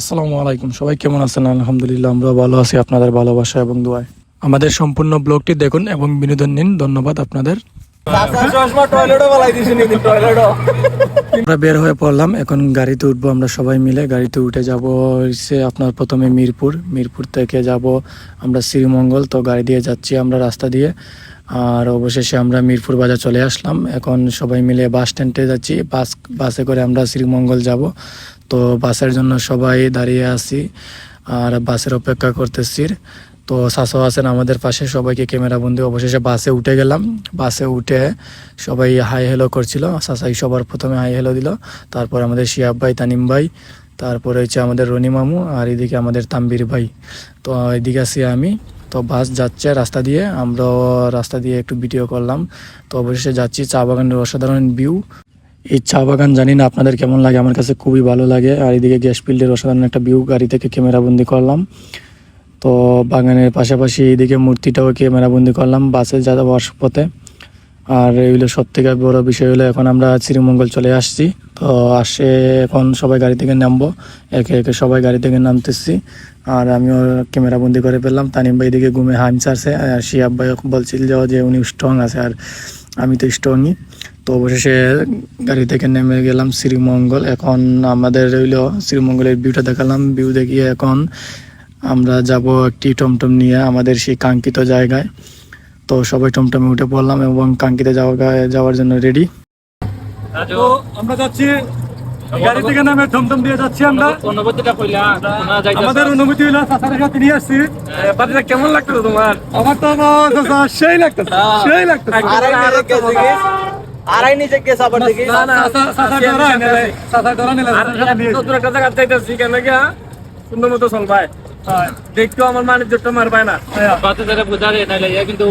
আসসালামু আলাইকুম। সবাই কেমন আছেন? আলহামদুলিল্লাহ আমরা ভালো আছি। আপনাদের ভালোবাসা এবং দোয়ায়। আমাদের সম্পূর্ণ ব্লগটি দেখুন এবং বিনোদন নিন। ধন্যবাদ আপনাদের। আমরা বের হয়ে পড়লাম। এখন গাড়িতে উঠবো আমরা সবাই মিলে। গাড়িতে উঠে যাব হচ্ছে আপনার প্রথমে মিরপুর। মিরপুর থেকে যাব আমরা শ্রীমঙ্গল। তো গাড়ি দিয়ে যাচ্ছি আমরা রাস্তা দিয়ে। আর অবশেষে আমরা মিরপুর বাজার চলে আসলাম। এখন সবাই মিলে বাস স্ট্যান্ডে যাচ্ছি। বাস, বাসে করে আমরা শ্রীমঙ্গল যাব। তো বাসের জন্য সবাই দাঁড়িয়ে আছি আর বাসের অপেক্ষা করতেছি। তো শাসও আছেন আমাদের পাশে, সবাইকে ক্যামেরা বন্দি। অবশেষে বাসে উঠে গেলাম। বাসে উঠে সবাই হাই হেলো করছিল। শাসাই সবার প্রথমে হাই হেলো দিল। তারপর আমাদের শিয়াব ভাই, তানিম ভাই, তারপরে হচ্ছে আমাদের রনি মামু আর এদিকে আমাদের তাম্বির ভাই। তো এদিকে আছি আমি। তো বাস যাচ্ছে রাস্তা দিয়ে। আমরাও রাস্তা দিয়ে একটু ভিডিও করলাম। তো অবশেষে যাচ্ছি চা বাগানের অসাধারণ ভিউ এই চা বাগান জানি না আপনাদের কেমন লাগে, আমার কাছে খুবই ভালো লাগে। আর এদিকে গ্যাস ফিল্ডের অসাধারণ একটা ভিউ গাড়ি থেকে ক্যামেরা বন্দি করলাম। তো বাগানের পাশাপাশি এইদিকে মূর্তিটাও ক্যামেরা বন্দি করলাম, বাসে যাওয়ার পথে। আর এগুলো সব থেকে বড় বিষয় হলো, এখন আমরা শ্রীমঙ্গল চলে আসছি। তো আসে এখন সবাই গাড়ি থেকে নামবো, একে একে সবাই গাড়ি থেকে নামতেছি। আর আমিও ক্যামেরা বন্দি করে ফেললাম। তানিম ভাই দিকে ঘুমে হাইমস আছে আর শিয়াব ভাই বলছিল যে উনি স্ট্রং আছে, আর আমি তো স্ট্রংই তো অবশেষে গাড়ি থেকে নেমে গেলাম শ্রীমঙ্গল। এখন আমাদের রইল শ্রীমঙ্গলের ভিউটা দেখালাম। ভিউ দেখিয়ে এখন আমরা যাব একটি টমটম নিয়ে আমাদের সেই কাঙ্ক্ষিত জায়গায়। তো সবাই টমটমে উঠে পড়লাম এবং কাঙ্ক্ষিত জায়গায় যাওয়ার জন্য রেডি তো আমরা যাচ্ছি গাড়ি থেকে নামে থমথম দিয়ে যাচ্ছি আমরা। অনুভূতিটা কইলা আমাদের অনুমতি হলো চাচার সাথে নিয়ে আসছি। বাড়িটা কেমন লাগতো তোমার? আমার তো সেই লাগতেছে সেই লাগতেছে। আড়াই নিচে আবার দেখি। না না চাচা- চাচা ধরা নিলে চাচা ধরা নিলে আর চাচার সাথে নিয়ে নতুন একটা জায়গা যাইতাছি কেন গিয়া? সুন্দর মতো চলবাই দেখতো আমার বাণিজ্যটা মার পায় না বাতে যারা বুঝারে নাইলে ইয়া কিন্তু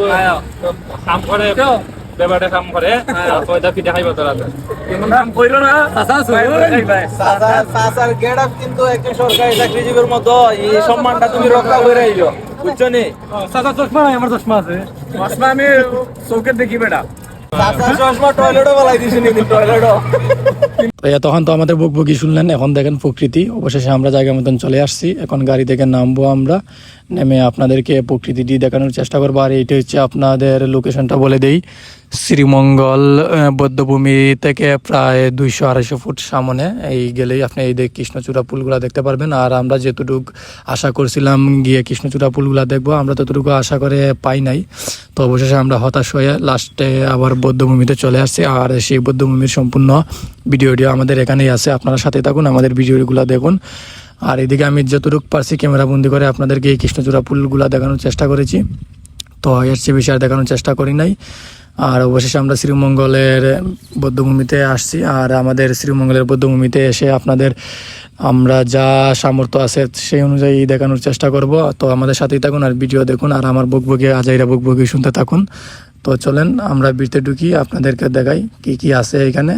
কাম করে কাম করে। পয়দা পিঠা খাইব তোরা এমন কাম কইরো না। গেট আপ কিন্তু একজন সরকারি চাকরিজীবীর মতো। এই সম্মানটা তুমি রক্ষা করে আইলো। বুঝছ নি? চাচা চশমা নাই আমার চশমা আছে। মাসমা আমি চৌকে দেখি বেটা। চশমা টয়লেটও বলাই দিছে নি টয়লেটও তখন তো আমাদের বকবকি শুনলেন, এখন দেখেন প্রকৃতি। অবশেষে আমরা জায়গা মতন চলে আসছি। এখন গাড়ি থেকে নামবো আমরা। নেমে আপনাদেরকে প্রকৃতিটি দেখানোর চেষ্টা করব। আর এইটা হচ্ছে আপনাদের লোকেশনটা বলে দেই। শ্রীমঙ্গল বৌদ্ধভূমি থেকে প্রায় দুইশো আড়াইশো ফুট সামনে। এই গেলেই আপনি এই দেখ কৃষ্ণচূড়া পুলগুলা দেখতে পারবেন। আর আমরা যেতটুকু আশা করছিলাম গিয়ে কৃষ্ণচূড়া পুলগুলা দেখব, আমরা ততটুকু আশা করে পাই নাই। তো অবশেষে আমরা হতাশ হয়ে লাস্টে আবার বৌদ্ধভূমিতে চলে আসছি। আর সেই বৌদ্ধভূমির সম্পূর্ণ ভিডিওটি আমাদের এখানেই আছে, আপনারা সাথে থাকুন, আমাদের ভিডিওগুলো দেখুন। আর এদিকে আমি যতটুকু পারছি ক্যামেরা বন্দি করে আপনাদেরকে এই কৃষ্ণচূড়া পুলগুলা দেখানোর চেষ্টা করেছি। তো এর চেয়ে বেশি আর দেখানোর চেষ্টা করি নাই। আর অবশেষে আমরা শ্রীমঙ্গলের বৌদ্ধভূমিতে আসছি, আর আমাদের শ্রীমঙ্গলের বৌদ্ধভূমিতে এসে আপনাদের আমরা যা সামর্থ্য আছে সেই অনুযায়ী দেখানোর চেষ্টা করব। তো আমাদের সাথেই থাকুন আর ভিডিও দেখুন, আর আমার বকবকে, আজাইরা বকবকি শুনতে থাকুন। তো চলেন, আমরা বিরতে ঢুকি, আপনাদেরকে দেখাই কি কি আছে এখানে।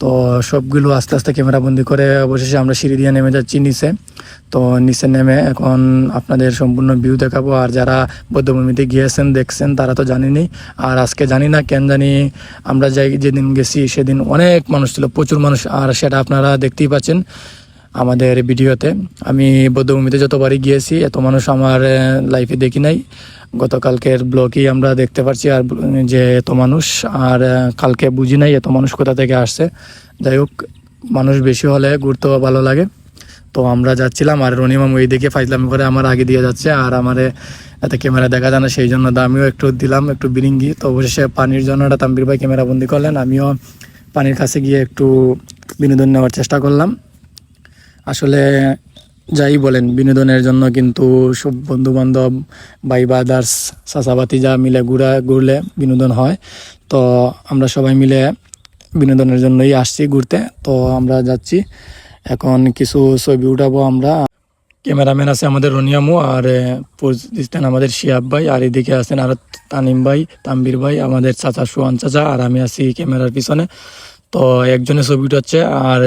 তো সবগুলো আস্তে আস্তে ক্যামেরা বন্দি করে অবশেষে আমরা সিঁড়ি দিয়ে নেমে যাচ্ছি নিচে। তো নিচে নেমে এখন আপনাদের সম্পূর্ণ ভিউ দেখাবো। আর যারা বৌদ্ধভূমিতে গিয়েছেন, দেখছেন, তারা তো জানেনই। আর আজকে জানি না, কেন জানি আমরা যাই, যেদিন গেছি সেদিন অনেক মানুষ ছিল, প্রচুর মানুষ। আর সেটা আপনারা দেখতেই পাচ্ছেন আমাদের ভিডিওতে। আমি বৌদ্ধভূমিতে যতবারই গিয়েছি, এত মানুষ আমার লাইফে দেখি নাই। গতকালকের ব্লগেই আমরা দেখতে পাচ্ছি আর যে এত মানুষ, আর কালকে বুঝি নাই এত মানুষ কোথা থেকে আসছে। যাই হোক, মানুষ বেশি হলে ঘুরতেও ভালো লাগে। তো আমরা যাচ্ছিলাম, আর রনিমাম ওই দিকে ফাইজলামি করে আমার আগে দিয়ে যাচ্ছে, আর আমারে এত ক্যামেরা দেখা যায় না, সেই জন্য দামিও একটু দিলাম, একটু বিরিঙ্গি। তো অবশেষে পানির জন্য একটা তাম্বির ভাই ক্যামেরা বন্দি করলেন, আমিও পানির কাছে গিয়ে একটু বিনোদন নেওয়ার চেষ্টা করলাম। আসলে যাই বলেন, বিনোদনের জন্য কিন্তু সব বন্ধু বান্ধব ভাই বাদার্স চাচাবাতি যা মিলে ঘুরা, ঘুরলে বিনোদন হয়। তো আমরা সবাই মিলে বিনোদনের জন্যই আসছি ঘুরতে। তো আমরা যাচ্ছি। এখন কিছু ছবি উঠাবো আমরা। ক্যামেরাম্যান আছে আমাদের রনিয়ামু আর দিচ্ছেন আমাদের শিয়াব ভাই। আর এদিকে আছেন আর তানিম ভাই তাম্বির ভাই, আমাদের চাচা সুয়ান চাচা। আর আমি আছি ক্যামেরার পিছনে। তো একজনের ছবি উঠাচ্ছে আর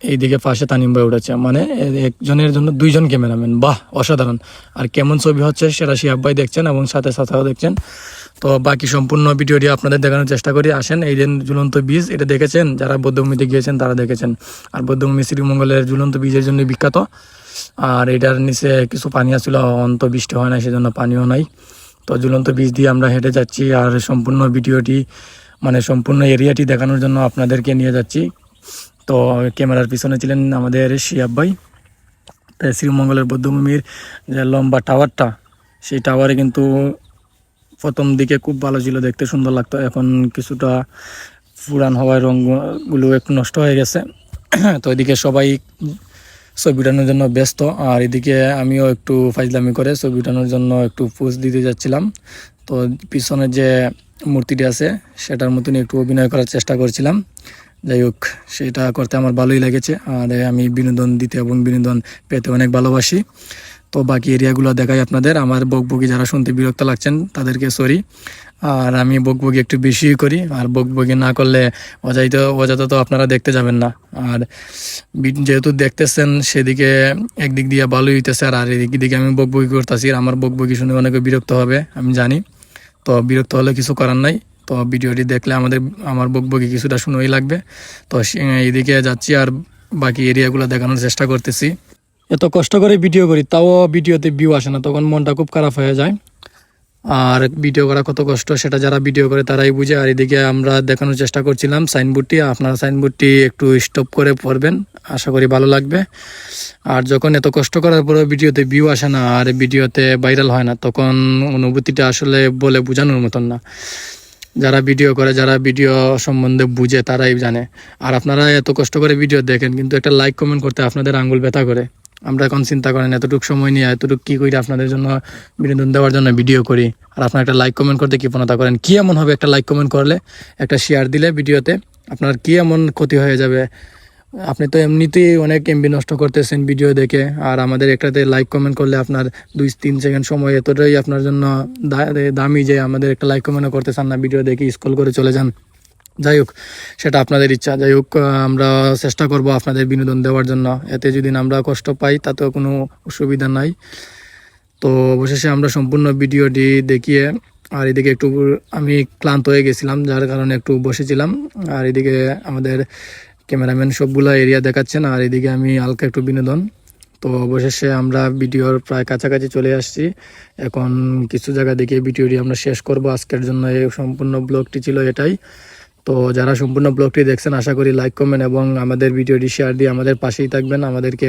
এইদিকে পাশে তানিম ভাই উঠেছে। মানে একজনের জন্য দুইজন ক্যামেরাম্যান। বাহ, অসাধারণ। আর কেমন ছবি হচ্ছে সেটা শিয়াব ভাই দেখছেন এবং সাথে সাথেও দেখছেন। তো বাকি সম্পূর্ণ ভিডিওটি আপনাদের দেখানোর চেষ্টা করি। আসেন এই যে ঝুলন্ত বীজ, এটা দেখেছেন? যারা বৌদ্ধভূমিতে গিয়েছেন তারা দেখেছেন। আর বৌদ্ধভূমি শ্রীমঙ্গলের ঝুলন্ত বীজের জন্য বিখ্যাত। আর এটার নিচে কিছু পানি আসছিল অন্ত বৃষ্টি হয় না, সেজন্য পানিও নাই। তো ঝুলন্ত বীজ দিয়ে আমরা হেঁটে যাচ্ছি। আর সম্পূর্ণ ভিডিওটি মানে সম্পূর্ণ এরিয়াটি দেখানোর জন্য আপনাদেরকে নিয়ে যাচ্ছি। তো ক্যামেরার পিছনে ছিলেন আমাদের শিয়াব ভাই। তাই শ্রীমঙ্গলের বৌদ্ধভূমির যে লম্বা টাওয়ারটা, সেই টাওয়ারে কিন্তু প্রথম দিকে খুব ভালো ছিল, দেখতে সুন্দর লাগতো। এখন কিছুটা পুরান হওয়ায় রঙগুলো একটু নষ্ট হয়ে গেছে। তো এদিকে সবাই ছবি উঠানোর জন্য ব্যস্ত। আর এদিকে আমিও একটু ফাইজলামি করে ছবি উঠানোর জন্য একটু পোস্ট দিতে যাচ্ছিলাম। তো পিছনে যে মূর্তিটি আছে, সেটার মতনই একটু অভিনয় করার চেষ্টা করছিলাম। যাই হোক, সেটা করতে আমার ভালোই লেগেছে। আর আমি বিনোদন দিতে এবং বিনোদন পেতে অনেক ভালোবাসি। তো বাকি এরিয়াগুলো দেখাই আপনাদের। আমার বকবকি যারা শুনতে বিরক্ত লাগছেন, তাদেরকে সরি আর আমি বকবকি একটু বেশি করি। আর বকবকি না করলে অজাইতে অজাত তো আপনারা দেখতে যাবেন না। আর যেহেতু দেখতেছেন, সেদিকে একদিক দিয়ে ভালোই হইতেছে। আর আর এদিক দিকে আমি বকবকি করতেছি। আর আমার বকবকি শুনে অনেকে বিরক্ত হবে, আমি জানি। তো বিরক্ত হলে কিছু করার নাই। তো ভিডিওটি দেখলে আমাদের, আমার বকবকি কিছুটা শুনেই লাগবে। তো এইদিকে যাচ্ছি আর বাকি এরিয়াগুলো দেখানোর চেষ্টা করতেছি। এত কষ্ট করে ভিডিও করি, তাও ভিডিওতে ভিউ আসে না, তখন মনটা খুব খারাপ হয়ে যায়। আর ভিডিও করা কত কষ্ট, সেটা যারা ভিডিও করে তারাই বুঝে। আর এদিকে আমরা দেখানোর চেষ্টা করছিলাম সাইনবোর্ডটি আপনারা সাইনবোর্ডটি একটু স্টপ করে পড়বেন, আশা করি ভালো লাগবে। আর যখন এত কষ্ট করার পরে ভিডিওতে ভিউ আসে না, আর ভিডিওতে ভাইরাল হয় না, তখন অনুভূতিটা আসলে বলে বোঝানোর মতন না। যারা ভিডিও করে, যারা ভিডিও সম্বন্ধে বুঝে, তারাই জানে। আর আপনারা এত কষ্ট করে ভিডিও দেখেন, কিন্তু একটা লাইক কমেন্ট করতে আপনাদের আঙ্গুল ব্যথা করে। আমরা এখন চিন্তা করেন, এতটুকু সময় নিয়ে, এতটুকু কি করি আপনাদের জন্য বিনোদন দেওয়ার জন্য ভিডিও করি? আর আপনারা একটা লাইক কমেন্ট করতে কৃপণতা করেন। কী এমন হবে একটা লাইক কমেন্ট করলে, একটা শেয়ার দিলে ভিডিওতে, আপনার কী এমন ক্ষতি হয়ে যাবে? আপনি তো এমনিতেই অনেক এমবি নষ্ট করতেছেন ভিডিও দেখে, আর আমাদের একটাতে লাইক কমেন্ট করলে আপনার দুই তিন সেকেন্ড সময় এতটাই আপনার জন্য দামি যে আমাদের একটা লাইক কমেন্টও করতে চান না ভিডিও দেখে স্কুল করে চলে যান। যাই হোক, সেটা আপনাদের ইচ্ছা। যাই হোক আমরা চেষ্টা করব আপনাদের বিনোদন দেওয়ার জন্য। এতে যদি আমরা কষ্ট পাই, তাতেও কোনো অসুবিধা নাই। তো অবশেষে আমরা সম্পূর্ণ ভিডিওটি দেখিয়ে, আর এদিকে একটু, আমি ক্লান্ত হয়ে গেছিলাম, যার কারণে একটু বসেছিলাম। আর এদিকে আমাদের ক্যামেরাম্যান সবগুলো এরিয়া দেখাচ্ছেন, আর এদিকে আমি হালকা একটু বিনোদন। তো অবশেষে আমরা ভিডিওর প্রায় কাছাকাছি চলে আসছি। এখন কিছু জায়গা দেখে ভিডিওটি আমরা শেষ করব। আজকের জন্য এই সম্পূর্ণ ব্লগটি ছিল এটাই। তো যারা সম্পূর্ণ ব্লগটি দেখছেন, আশা করি লাইক করবেন এবং আমাদের ভিডিওটি শেয়ার দিয়ে আমাদের পাশেই থাকবেন। আমাদেরকে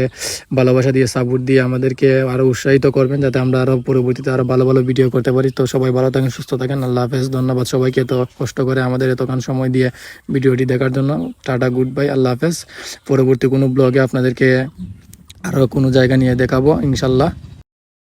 ভালোবাসা দিয়ে সাপোর্ট দিয়ে আমাদেরকে আরও উৎসাহিত করবেন যাতে আমরা আরও পরবর্তীতে আরও ভালো ভালো ভিডিও করতে পারি। তো সবাই ভালো থাকেন, সুস্থ থাকেন। আল্লাহ হাফেজ। ধন্যবাদ সবাইকে এত কষ্ট করে আমাদের এতক্ষণ সময় দিয়ে ভিডিওটি দেখার জন্য। টাটা গুড বাই আল্লাহ হাফেজ। পরবর্তী কোনো ব্লগে আপনাদেরকে আরও কোনো জায়গা নিয়ে দেখাবো ইনশাল্লাহ